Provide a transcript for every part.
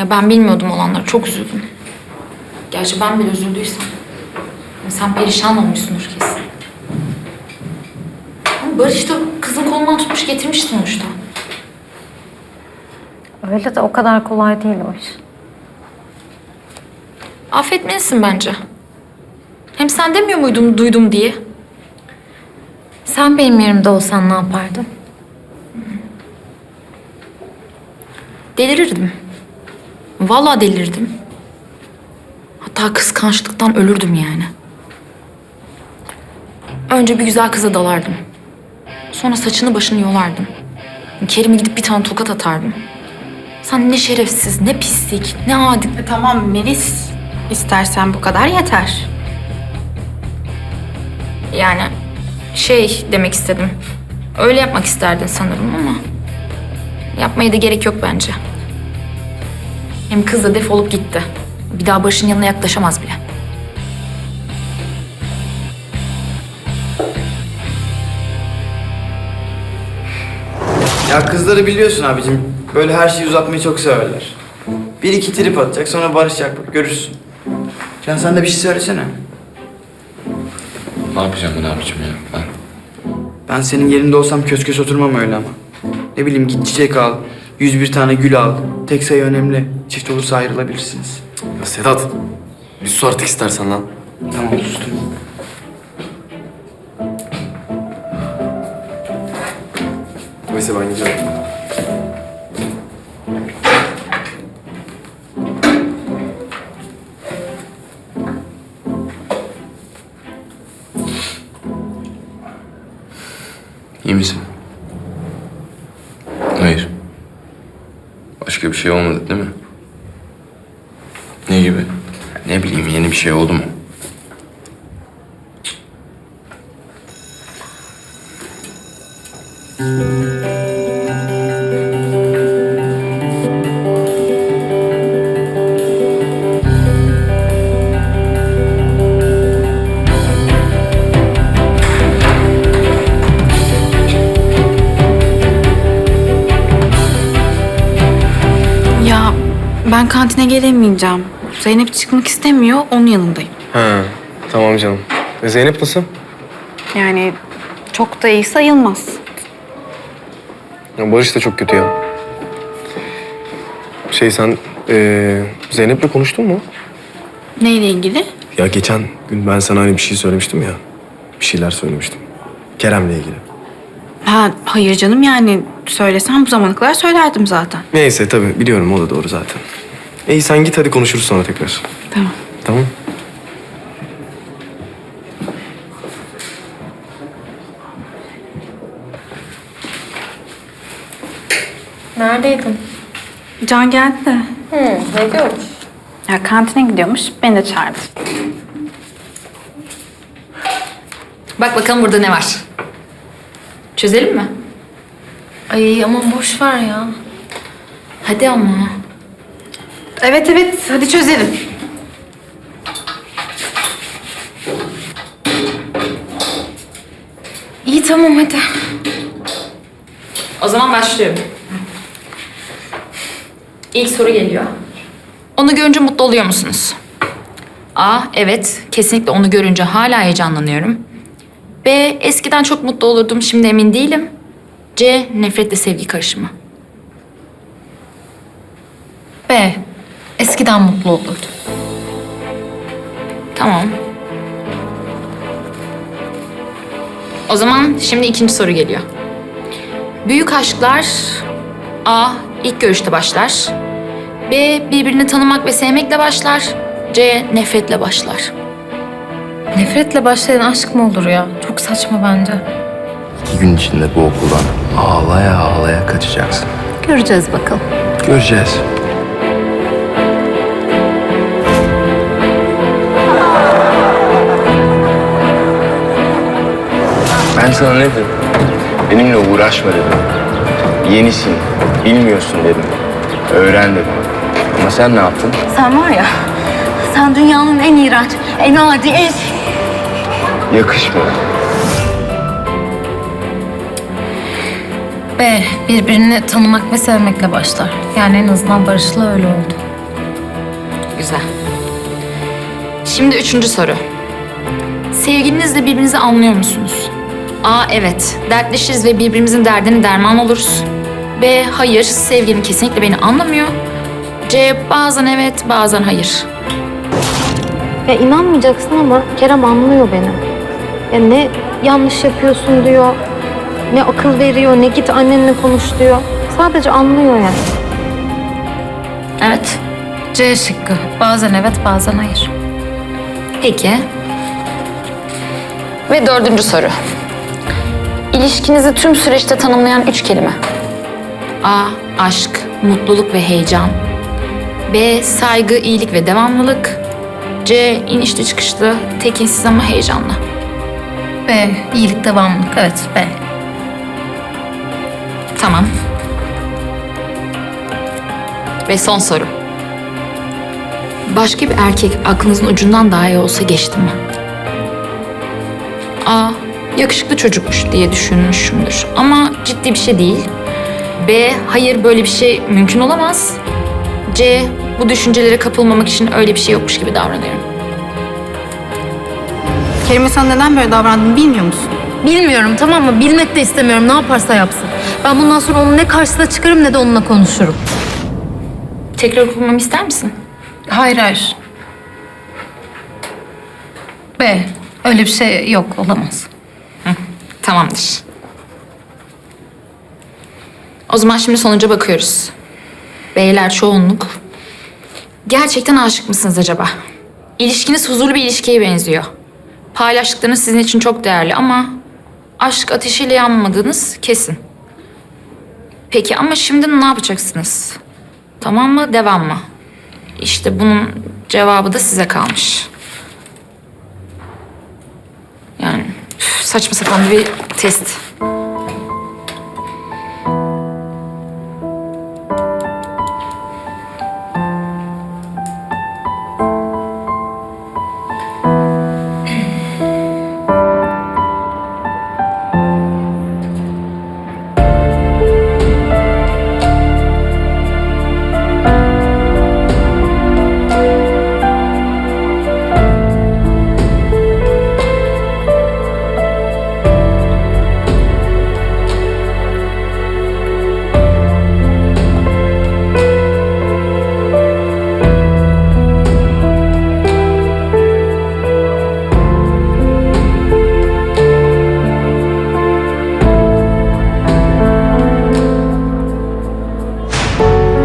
Ya ben bilmiyordum olanları. Çok üzüldüm. Gerçi ben bile üzüldüysem. Sen perişan olmuşsundur kesin. Ama Barış da kızın kolundan tutmuş getirmiş sonuçta. Öyle de o kadar kolay değil o iş. Affetmelisin bence. Hem sen demiyor muydun duydum diye? Sen benim yerimde olsan ne yapardın? Delirirdim. Vallahi delirirdim. Hatta kıskançlıktan ölürdüm yani. Önce bir güzel kıza dalardım. Sonra saçını başını yolardım. Kerim'e gidip bir tane tokat atardım. Sen ne şerefsiz, ne pislik, ne adi. E, tamam Melis. İstersen bu kadar yeter. Yani şey demek istedim. Öyle yapmak isterdin sanırım ama... Yapmaya da gerek yok bence. Hem kız da defolup gitti. Bir daha Barış'ın yanına yaklaşamaz bile. Ya kızları biliyorsun abicim. Böyle her şeyi uzatmayı çok severler. Bir iki trip atacak sonra barışacak bak görürsün. Can sen de bir şey söylesene. Ne yapacağım ben abicim ya ben? Ben senin yerinde olsam kös kös oturmam öyle ama. Ne bileyim git çiçek al. 101 tane gül al. Tek sayı önemli. Çift olursa ayrılabilirsiniz. Ya Sedat bir sus artık istersen lan. Tamam sustum. Neyse ben gidiyorum. Başka bir şey olmadı değil mi? Ne gibi? Ne bileyim yeni bir şey oldu mu? Kantine gelemeyeceğim. Zeynep çıkmak istemiyor, onun yanındayım. Ha, tamam canım. E Zeynep nasıl? Yani çok da iyi sayılmaz. Ya Barış da çok kötü ya. Şey sen eee Zeynep'le konuştun mu? Neyle ilgili? Ya geçen gün ben sana hani bir şey söylemiştim ya. Bir şeyler söylemiştim. Kerem'le ilgili. Ha, hayır canım yani söylesem bu zamana kadar söylerdim zaten. Neyse tabii biliyorum o da doğru zaten. İyi sen git hadi konuşuruz sonra tekrar. Tamam. Tamam. Neredeydin? Can geldi de. Hı, ne diyormuş? Ya kantine gidiyormuş, beni de çağırdı. Bak bakalım burada ne var. Çözelim mi? Ay aman boş ver ya. Hadi ama. Evet evet, hadi çözelim. İyi tamam hadi. O zaman başlıyorum. İlk soru geliyor. Onu görünce mutlu oluyor musunuz? A. Evet. Kesinlikle onu görünce hala heyecanlanıyorum. B. Eskiden çok mutlu olurdum. Şimdi emin değilim. C. Nefretle sevgi karışımı. B. Eskiden mutlu olurdum. Tamam. O zaman şimdi ikinci soru geliyor. Büyük aşklar A. ilk görüşte başlar. B. Birbirini tanımak ve sevmekle başlar. C. Nefretle başlar. Nefretle başlayan aşk mı olur ya? Çok saçma bence. İki gün içinde bu okuldan ağlaya ağlaya kaçacaksın. Göreceğiz bakalım. Göreceğiz. Sana ne dedim? Benimle uğraşma dedim. Yenisin, bilmiyorsun dedim. Öğren dedim. Ama sen ne yaptın? Sen var ya, sen dünyanın en iğrenç, en adi, en... Yakışmıyor. B. Birbirini tanımak ve sevmekle başlar. Yani en azından Barış'la öyle oldu. Güzel. Şimdi üçüncü soru. Sevgilinizle birbirinizi anlıyor musunuz? A. Evet. Dertleşiriz ve birbirimizin derdine derman oluruz. B. Hayır. Sevgilim kesinlikle beni anlamıyor. C. Bazen evet, bazen hayır. Ya inanmayacaksın ama Kerem anlıyor beni. Ya ne yanlış yapıyorsun diyor, ne akıl veriyor, ne git annenle konuş diyor. Sadece anlıyor yani. Evet. C şıkkı. Bazen evet, bazen hayır. Peki. Ve dördüncü soru. İlişkinizi tüm süreçte tanımlayan üç kelime. A. Aşk, mutluluk ve heyecan. B. Saygı, iyilik ve devamlılık. C. inişli çıkışlı, tekinsiz ama heyecanlı. B. iyilik devamlılık. Evet, B. Tamam. Ve son soru. Başka bir erkek aklınızın ucundan daha iyi olsa geçti mi? A. Yakışıklı çocukmuş diye düşünmüşümdür. Ama ciddi bir şey değil. B. Hayır böyle bir şey mümkün olamaz. C. Bu düşüncelere kapılmamak için öyle bir şey yokmuş gibi davranıyorum. Kerime sen neden böyle davrandığını bilmiyor musun? Bilmiyorum tamam mı? Bilmek de istemiyorum. Ne yaparsa yapsın. Ben bundan sonra onun ne karşısına çıkarım ne de onunla konuşurum. Tekrar okumamı ister misin? Hayır, hayır. B. Öyle bir şey yok, olamaz. Tamamdır. O zaman şimdi sonuca bakıyoruz. Beyler çoğunluk. Gerçekten aşık mısınız acaba? İlişkiniz huzurlu bir ilişkiye benziyor. Paylaştıklarınız sizin için çok değerli ama aşk ateşiyle yanmadığınız kesin. Peki ama şimdi ne yapacaksınız? Tamam mı, devam mı? İşte bunun cevabı da size kalmış. Yani üf, saçma sapan bir test.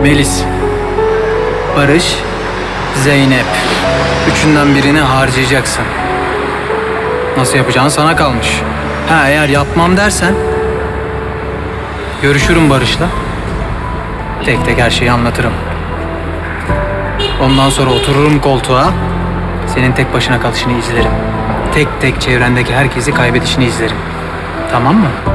Melis, Barış, Zeynep. Üçünden birini harcayacaksın. Nasıl yapacağın sana kalmış. Ha eğer yapmam dersen görüşürüm Barış'la. Tek tek her şeyi anlatırım. Ondan sonra otururum koltuğa. Senin tek başına kalışını izlerim. Tek tek çevrendeki herkesi kaybedişini izlerim. Tamam mı?